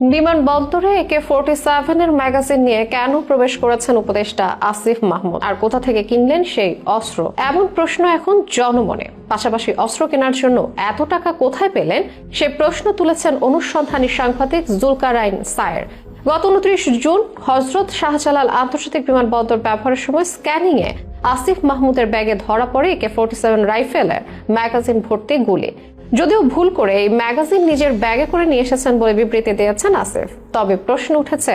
বিমানবন্দরে একে ফোর্টি সেভেনের ম্যাগাজিন নিয়ে কেন প্রবেশ করেছেন উপদেষ্টা আসিফ মাহমুদ? আর কোথা থেকে কিনলেন সেই অস্ত্র? এমন প্রশ্ন এখন জনমনে। পাশাপাশি অস্ত্র কেনার জন্য এত টাকা কোথায় পেলেন? সে প্রশ্ন তুলেছেন অনুসন্ধানী সাংবাদিক জুলকারাইন সায়ের। গত উনত্রিশ জুন হজরত শাহজালাল আন্তর্জাতিক বিমানবন্দর ব্যবহারের সময় স্ক্যানিং এ আসিফ মাহমুদের ব্যাগে ধরা পড়ে একে ফোর্টি সেভেন রাইফেলের ম্যাগাজিন ভর্তি গুলি। যদিও ভুল করে এই ম্যাগাজিন নিজের ব্যাগে করে নিয়ে এসেছেন বলে বিবৃতি দিয়েছেন আসিফ। তবে প্রশ্ন উঠেছে,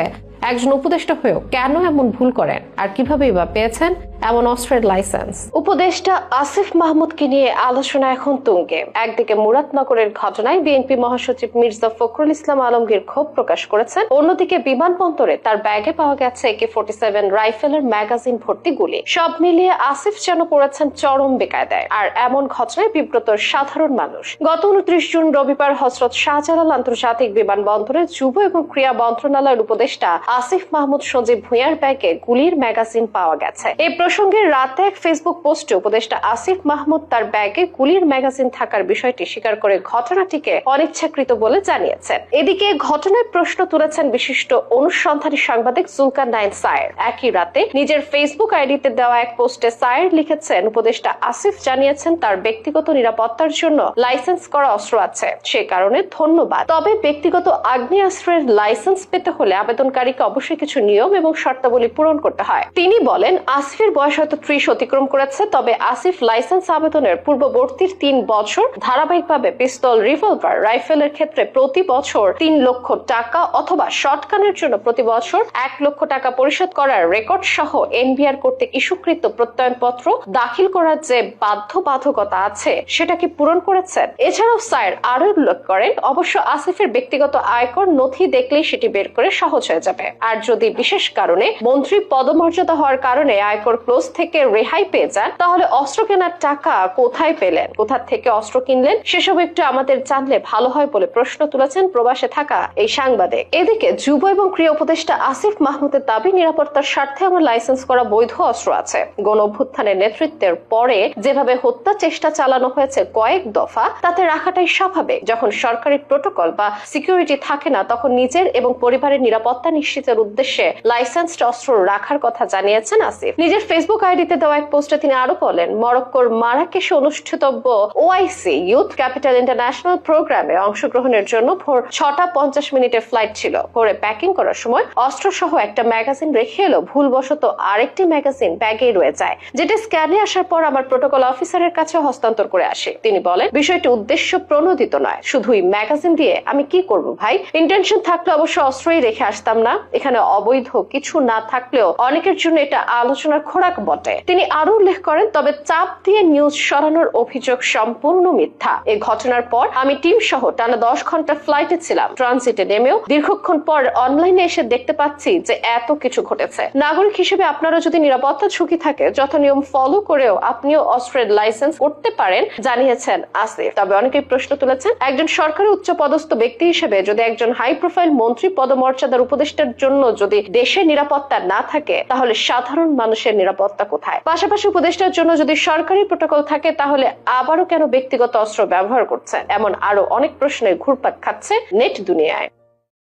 একজন উপদেষ্টা হয়েও কেন এমন ভুল করেন? আর কীভাবে বা পেয়েছেন? এমন অস্ত্রের লাইসেন্স উপদেষ্টা আসিফ মাহমুদকে নিয়ে আলোচনা এখন তুঙ্গে। একদিকে মুরাদনগরের ঘটনায় বিএনপি মহাসচিব মির্জা ফখরুল ইসলাম আলমগীর ক্ষোভ প্রকাশ করেছেন। অন্যদিকে বিমানবন্দরে তার ব্যাগে পাওয়া গেছে একে ফোর্টি সেভেন রাইফেলের ম্যাগাজিন ভর্তি গুলি। সব মিলিয়ে আসিফ যেন পড়েছেন চরম বেকায়দায়। আর এমন ঘটনায় বিব্রত সাধারণ মানুষ। গত উনত্রিশ জুন রবিবার হজরত শাহজালাল আন্তর্জাতিক বিমানবন্দরে যুব এবং ক্রিয়া মন্ত্রণালয়ের উপদেষ্টা আসিফ মাহমুদ সঞ্জীব ভুঁইয়ার ব্যাগে গুলির ম্যাগাজিন পাওয়া গেছে। এই প্রসঙ্গে রাতে এক ফেসবুক পোস্টে উপদেষ্টা আসিফ মাহমুদ তার ব্যাগে গুলির ম্যাগাজিন থাকার বিষয়টি স্বীকার করে ঘটনাটিকে অনিচ্ছাকৃত বলে জানিয়েছেন। এদিকে ঘটনায় প্রশ্ন তুলেছেন বিশিষ্ট অনুসন্ধানী সাংবাদিক জুলকার নাইন সায়ের। একই রাতে নিজের ফেসবুক আইডিতে দেওয়া এক পোস্টে সায়ের লিখেছেন, উপদেষ্টা আসিফ জানিয়েছেন তার ব্যক্তিগত নিরাপত্তার জন্য লাইসেন্স করা অস্ত্র আছে। সে কারণে ধন্যবাদ। তবে ব্যক্তিগত আগ্নেয়াস্ত্রের লাইসেন্স পেতে হলে আবেদনকারীকে অবশ্যই কিছু নিয়ম এবং শর্তাবলী পূরণ করতে হয়। তিনি বলেন, আসিফের বয়স হয়তো ত্রিশ অতিক্রম করেছে, তবে আসিফ লাইসেন্স আবেদনের পূর্ববর্তীর তিন বছর ধারাবাহিকভাবে পিস্তল, রিভলভার, রাইফেলের ক্ষেত্রে প্রতি বছর তিন লক্ষ টাকা অথবা শর্টকানের জন্য প্রতি বছর এক লক্ষ টাকা পরিশোধ করার রেকর্ড সহ এনবিআর কর্তৃক ইস্যুকৃত প্রত্যয়নপত্র দাখিল করার যে বাধ্যবাধকতা আছে, সেটা কি পূরণ করেছেন এছাড়াও স্যার আরও উল্লেখ করেন, অবশ্য আসিফের ব্যক্তিগত আয়কর নথি দেখলেই সেটি বের করে সহজ হয়ে যাবে। আর যদি বিশেষ কারণে মন্ত্রী পদমর্যাদা হওয়ার কারণে আয়কর ক্লোজ থেকে রেহাই পেয়ে যান, তাহলে অস্ত্র কেনার টাকা কোথায় পেলেন? কোথা থেকে অস্ত্র কিনলেন? সেসব একটু আমাদের জানলে ভালো হয় বলে প্রশ্ন তুলেছেন প্রবাসে থাকা এই সাংবাদিক। এদিকে যুব এবং ক্রিয়া উপদেষ্টা আসিফ মাহমুদের দাবি, নিরাপত্তার স্বার্থে আমার লাইসেন্স করা বৈধ অস্ত্র আছে। গণ অভ্যুত্থানের নেতৃত্বের পরে যেভাবে হত্যা চেষ্টা চালানো হয়েছে কয়েক দফা, তাতে রাখাটাই স্বাভাবিক। যখন সরকারি প্রোটোকল বা সিকিউরিটি থাকে না, তখন নিজের এবং পরিবারের নিরাপত্তা নিশ্চিতের উদ্দেশ্যে লাইসেন্সড অস্ত্র রাখার কথা জানিয়েছেন আসিফ। নিজের ফেসবুক আইডিতে দেওয়া এক পোস্টে তিনি আরও বলেন, মরক্কোর মারাকেশে অনুষ্ঠিতব্য ওআইসি ইউথ ক্যাপিটাল ইন্টারন্যাশনাল প্রোগ্রামে অংশগ্রহণের জন্য ভোর ছটা পঞ্চাশ মিনিটের ফ্লাইট ছিল। ভোরে প্যাকিং করার সময় অস্ত্র সহ একটা ম্যাগাজিন রেখে এলো। ভুলবশত আরেকটি ম্যাগাজিন ব্যাগেই রয়ে যায়, যেটা স্ক্যানে আসার পর আমার প্রোটোকল অফিসারের কাছে হস্তান্তর করে আসে। তিনি বলেন, বিষয়টি উদ্দেশ্য প্রণোদিত নয় শুধুই ম্যাগাজিন দিয়ে আমি কি করব ভাই? ইন্টেনশন থাকলে অবশ্য অস্ত্রই রেখে আসতাম না। এখানে অবৈধ কিছু না থাকলেও অনেকের জন্য এটা আলোচনার খোরাক বটে। তিনি আরও উল্লেখ করেন, তবে চাপ দিয়ে নিউজ সরানোর অভিযোগ সম্পূর্ণ মিথ্যা। এই ঘটনার পর আমি টিম সহ টানা দশ ঘণ্টা ফ্লাইটে ছিলাম। ট্রানজিটে নেমেও দীর্ঘক্ষণ পর অনলাইনে এসে দেখতে পাচ্ছি যে এত কিছু ঘটেছে। নাগরিক হিসেবে আপনারও যদি নিরাপত্তা ঝুঁকি থাকে যত নিয়ম ফলো করেও আপনিও অস্ত্রের লাইসেন্স করতে পারেন জানিয়েছেন আসিফ। তবে অনেকেই প্রশ্ন তুলেছেন, একজন সরকারি উচ্চ পদস্থ ব্যক্তি হিসেবে যদি একজন হাই প্রোফাইল মন্ত্রী পদমর্যাদার উপদেষ্টার জন্য যদি দেশের নিরাপত্তা না থাকে, তাহলে সাধারণ মানুষের নিরাপত্তা কোথায়? পাশাপাশি উপদেষ্টার জন্য যদি সরকারি প্রোটোকল থাকে, তাহলে আবারও কেন ব্যক্তিগত অস্ত্র ব্যবহার করছেন? এমন আরও অনেক প্রশ্নে ঘুরপাক খাচ্ছে নেট দুনিয়ায়।